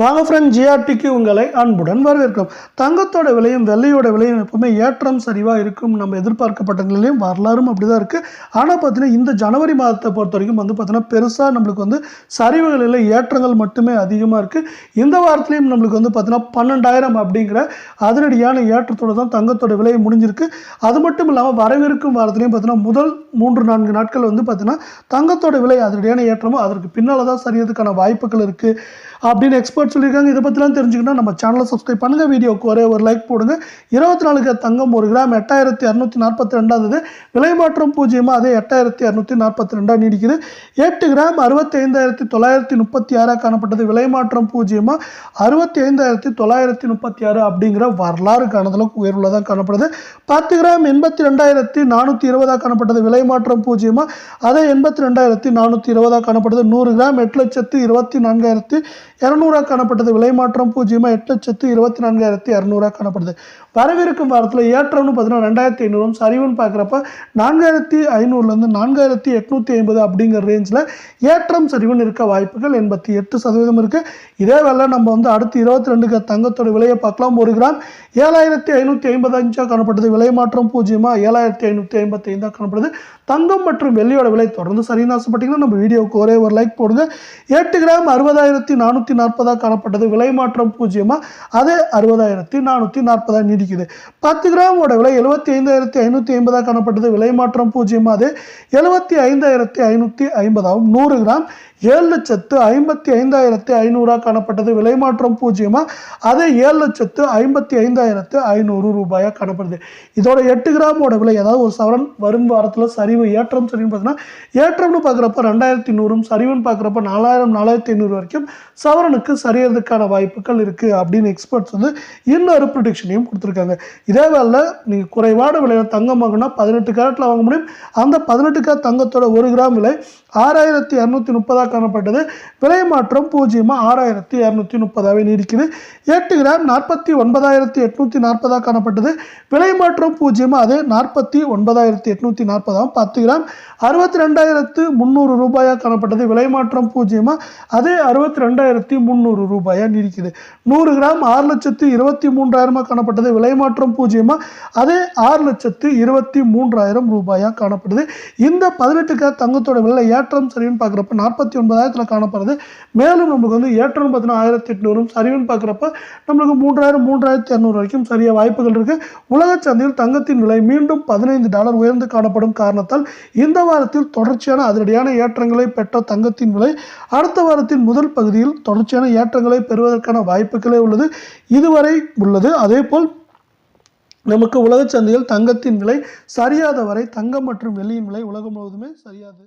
வாங்க ஃப்ரெண்ட் ஜிஆர்டிக்கு உங்களை அன்புடன் வரவேற்கிறோம். தங்கத்தோட விலையும் வெள்ளையோட விலையும் எப்பவுமே ஏற்றம் சரிவாக இருக்கும். நம்ம எதிர்பார்க்கப்பட்ட நிலையும் வரலாறும் அப்படி தான் இருக்குது ஆனால் பார்த்தீங்கன்னா இந்த ஜனவரி மாதத்தை பொறுத்த வரைக்கும் வந்து பார்த்தீங்கன்னா பெருசாக நம்மளுக்கு வந்து சரிவுகள் இல்லை ஏற்றங்கள் மட்டுமே அதிகமாக இருக்குது இந்த வாரத்துலேயும் நம்மளுக்கு வந்து பார்த்தீங்கன்னா பன்னெண்டாயிரம் அப்படிங்கிற அதிரடியான ஏற்றத்தோட தான் தங்கத்தோட விலை முடிஞ்சிருக்கு. அது மட்டும் இல்லாமல் வரவிருக்கும் வாரத்துலேயும் பார்த்தீங்கன்னா முதல் மூன்று நான்கு நாட்கள் வந்து பார்த்தீங்கன்னா தங்கத்தோட விலை அதிரடியான ஏற்றமும் அதற்கு பின்னால் தான் சரியதுக்கான வாய்ப்புகள் இருக்குது அப்படின்னு எக்ஸ்பர்ட் சொல்லியிருக்காங்க. இதை பற்றிலாம் தெரிஞ்சுக்கணும் நம்ம சேனலை சப்ஸ்கிரைப் பண்ணுங்கள் வீடியோக்கு ஒரே ஒரு லைக் போடுங்க. இருபத்தி நாலுக்கு தங்கம் ஒரு கிராம் எட்டாயிரத்தி இரநூத்தி நாற்பத்தி ரெண்டாவது. விலை மாற்றம் பூஜ்ஜியமாக அதே எட்டாயிரத்தி இரநூத்தி நாற்பத்தி ரெண்டாக நீடிக்குது. எட்டு கிராம் அறுபத்தி ஐந்தாயிரத்தி தொள்ளாயிரத்தி முப்பத்தி ஆறாக காணப்பட்டது. விலை மாற்றம் பூஜ்ஜியமாக அறுபத்தி ஐந்தாயிரத்தி தொள்ளாயிரத்தி முப்பத்தி ஆறு அப்படிங்கிற வரலாறு காணதளவுக்கு உயர்வுள்ளதாக காணப்படுது. பத்து கிராம் எண்பத்தி ரெண்டாயிரத்தி நானூற்றி இருபதாக காணப்பட்டது. விலை மாற்றம் பூஜ்ஜியமாக அதே எண்பத்தி ரெண்டாயிரத்தி நானூற்றி இருபதாக காணப்படுது. நூறு கிராம் எட்டு லட்சத்து இருபத்தி நான்காயிரத்தி இரநூறாக காணப்பட்டது. விலை மாற்றம் பூஜ்ஜியமாக எட்டு லட்சத்து இருபத்தி நான்காயிரத்தி இரநூறாக காணப்படுது. வரவிருக்கும் வாரத்தில் ஏற்றம்னு பார்த்தீங்கன்னா ரெண்டாயிரத்தி ஐநூறும் சரிவுன்னு பார்க்குறப்ப நான்காயிரத்தி ஐநூறுலேருந்து நான்காயிரத்தி எட்நூற்றி ஐம்பது அப்படிங்கிற ரேஞ்சில் ஏற்றம் சரிவுன்னு இருக்க வாய்ப்புகள் எண்பத்தி எட்டு சதவீதம் இருக்குது இதே வேலை நம்ம வந்து அடுத்து இருபத்தி ரெண்டுக்கு தங்கத்தோட விலையை பார்க்கலாம். ஒரு கிராம் ஏழாயிரத்தி ஐநூற்றி ஐம்பது அஞ்சாக காணப்படுது விலை மாற்றம் பூஜ்ஜியமாக ஏழாயிரத்தி ஐநூற்றி ஐம்பத்தி ஐந்தாக காணப்படுது. தங்கம் மற்றும் வெள்ளியோட விலை தொடர்ந்து சரின்னு ஆசைப்பட்டீங்கன்னா நம்ம வீடியோவுக்கு ஒரே ஒரு லைக் போடுங்க. எட்டு கிராம் அறுபதாயிரத்தி நானூற்றி நாற்பதாக காணப்பட்டது. விலை மாற்றம் பூஜ்ஜியமாக அது அறுபதாயிரத்தி நானூற்றி நாற்பதாக நீடிக்குது. பத்து கிராமோட விலை எழுபத்தி ஐந்தாயிரத்தி ஐநூற்றி ஐம்பதாக காணப்பட்டது. விலை மாற்றம் பூஜ்ஜியமாக அது எழுபத்தி ஐந்தாயிரத்தி ஐநூற்றி ஐம்பதாகவும் நூறு கிராம். ஏழு லட்சத்து ஐம்பத்தி ஐந்தாயிரத்தி ஐநூறாக காணப்பட்டது. விலை மாற்றம் பூஜ்ஜியமாக அது ஏழு லட்சத்து ஐம்பத்தி ஐந்தாயிரத்து ஐநூறு ரூபாயாக காணப்படுது. இதோட எட்டு கிராமோட விலை அதாவது ஒரு சவரன் வரும் வாரத்தில் சரிவு ஏற்றம் சரின்னு பார்த்தீங்கன்னா ஏற்றம்னு பார்க்குறப்ப ரெண்டாயிரத்தி நூறும் சரிவுன்னு பார்க்குறப்ப நாலாயிரம் நாலாயிரத்தி ஐநூறு வரைக்கும் சவரனுக்கு சரியறதுக்கான வாய்ப்புகள் இருக்குது அப்படின்னு எக்ஸ்பர்ட்ஸ் வந்து இன்னொரு ப்ரிடிக்ஷனையும் கொடுத்துருக்காங்க. இதே வேலை நீங்கள் குறைவான விலையில் தங்கம் வாங்கினா பதினெட்டு கேரட்டில் வாங்க முடியும். அந்த பதினெட்டு கேரட் தங்கத்தோட ஒரு கிராம் விலை ஆறாயிரத்தி இரநூத்தி முப்பதாக காணப்பட்டது. விலை மாற்றம் பூஜ்ஜியமாக ஆறாயிரத்தி இரநூத்தி முப்பதாகவே நீடிக்குது. எட்டு கிராம் நாற்பத்தி ஒன்பதாயிரத்தி எட்நூற்றி நாற்பதாக காணப்பட்டது. விலை மாற்றம் பூஜ்ஜியமாக அதே நாற்பத்தி ஒன்பதாயிரத்தி எட்நூற்றி நாற்பதாகவும் பத்து கிராம் அறுபத்தி ரெண்டாயிரத்து முந்நூறு ரூபாயாக காணப்பட்டது. விலை மாற்றம் பூஜ்ஜியமாக அதே அறுபத்தி ரெண்டாயிரத்தி முந்நூறு ரூபாயாக நீடிக்குது. நூறு கிராம் ஆறு லட்சத்து இருபத்தி மூன்றாயிரமாக காணப்பட்டது. விலை மாற்றம் பூஜ்ஜியமாக அதே ஆறு லட்சத்து இருபத்தி மூன்றாயிரம் ரூபாயாக காணப்படுது. இந்த பதினெட்டு கிராம் தங்கத்தோட விலை ஏற்றம் சரிவுன்னு பார்க்குறப்ப நாற்பத்தி ஒன்பதாயிரத்தில் காணப்படுது. மேலும் நமக்கு வந்து ஏற்றம் பார்த்தீங்கன்னா ஆயிரத்தி எட்நூறும் சரிவுன்னு பார்க்குறப்ப நம்மளுக்கு மூன்றாயிரம் மூன்றாயிரத்தி இரநூறு வரைக்கும் சரியாக வாய்ப்புகள் இருக்குது உலக சந்தையில் தங்கத்தின் விலை மீண்டும் பதினைந்து டாலர் உயர்ந்து காணப்படும் காரணத்தால் இந்த வாரத்தில் தொடர்ச்சியான அதிரடியான ஏற்றங்களை பெற்ற தங்கத்தின் விலை அடுத்த வாரத்தின் முதல் பகுதியில் தொடர்ச்சியான ஏற்றங்களை பெறுவதற்கான வாய்ப்புகளே உள்ளது. இதுவரை உள்ளது. அதே போல் நமக்கு உலக சந்தையில் தங்கத்தின் விலை சரியாத வரை தங்கம் மற்றும் வெள்ளியின் விலை உலகம் முழுவதுமே சரியாது.